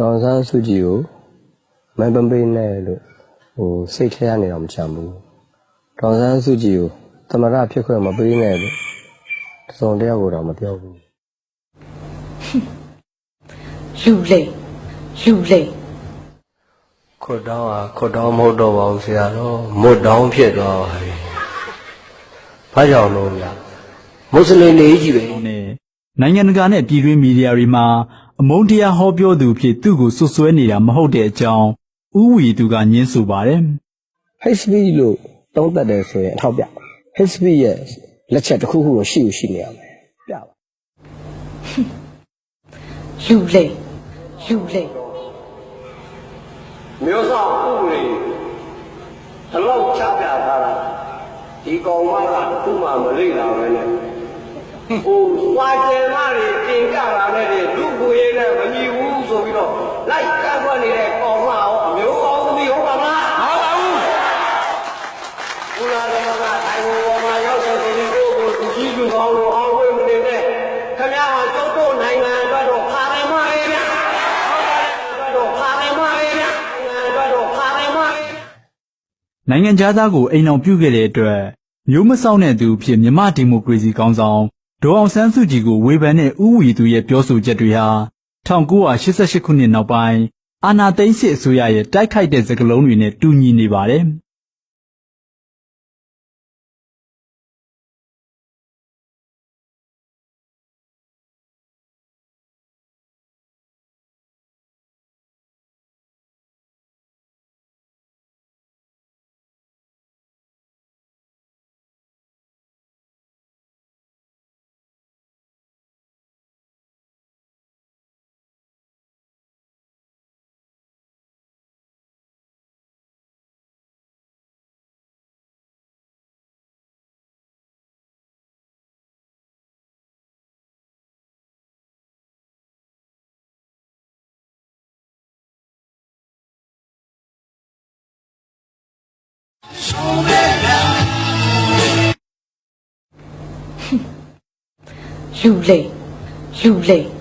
တော်ဆန်းစုကြည်ကိုမန်ပပေးနဲ့လို့ဟိုစိတ်ထဲကနေတော့မချမ်းဘူးတော်ဆန်းစုကြည်ကိုသမရဖြစ်ခွင့်မပေးနဲ့လို့တစ်စုံတစ်ယောက်ကိုတော့မပြောဘူးလူလိမ်လူလိမ်ခွတ်တောင်းဟာခွတ်တောင်းမဟုတ်တော့ပါဘူးဆရာတော်မွတ်တောင်းဖြစ်သွားပါပြီဘာကြောင့်လို့လဲမွတ်စလင်တွေကြီးပဲနဲ့နိုင်ငံတကာနဲ့ပြည်တွင်းမီဒီယာတွေမှာ အမုန်းတရားဟောပြောသူဖြစ်သူ့ကိုဆွဆွဲနေတာမဟုတ်တဲ့အကြောင်းဥဝီသူကညင်းဆိုပါတယ် HB လို့တုံးတက်တယ်ဆိုရင်အထောက်ပြ HB ရဲ့လက်ချက်တစ်ခုခုတော့ရှိလို့ရှိနေရမယ်ပြပါလူလိမ်လူလိမ်မျိုးစောင့်ဥပဒေဘလောက်ချပြထားတာဒီကောင်မကသူ့မှာမလိမ့်တာပဲနဲ့ဟိုသွားကျယ်မတွေတင်ကြတာနဲ့ဒီလူကိုရေးနဲ့မညီဘူးဆိုပြီးတော့လိုက်ကန့်ကွက်နေတဲ့ကောင်မရောအမျိုးကောင်းသမီးဟုတ်ပါမလားဟုတ်ပါဘူး ဘုရားဓမ္မကအိုင်ဝမှာရောက်တဲ့ဒီကိုကိုသူကြီးလူကောင်းလို့အောင်ဝေးမနေတဲ့ခင်ဗျားကကျုပ်တို့နိုင်ငံအတွက်တော့ခါရမလေးဗျဟုတ်ပါတယ်အတွက်တော့ခါရမလေးဗျနိုင်ငံအတွက်တော့ခါရမလေးနိုင်ငံသားကိုအိမ်အောင်ပြုခဲ့တဲ့အတွက်မျိုးမဆောက်တဲ့သူအဖြစ်မြမဒီမိုကရေစီကောင်းဆောင်ဒေါ်အောင်ဆန်းစုကြည်ကိုဝေဖန်တဲ့ဥဝီသူရဲ့ပြောဆိုချက်တွေဟာ1988ခုနှစ်နောက်ပိုင်းအာဏာသိမ်းစစ်အစိုးရရဲ့တိုက်ခိုက်တဲ့စကားလုံးတွေနဲ့တူညီနေပါတယ်။။ လူလိမ်လူလိမ်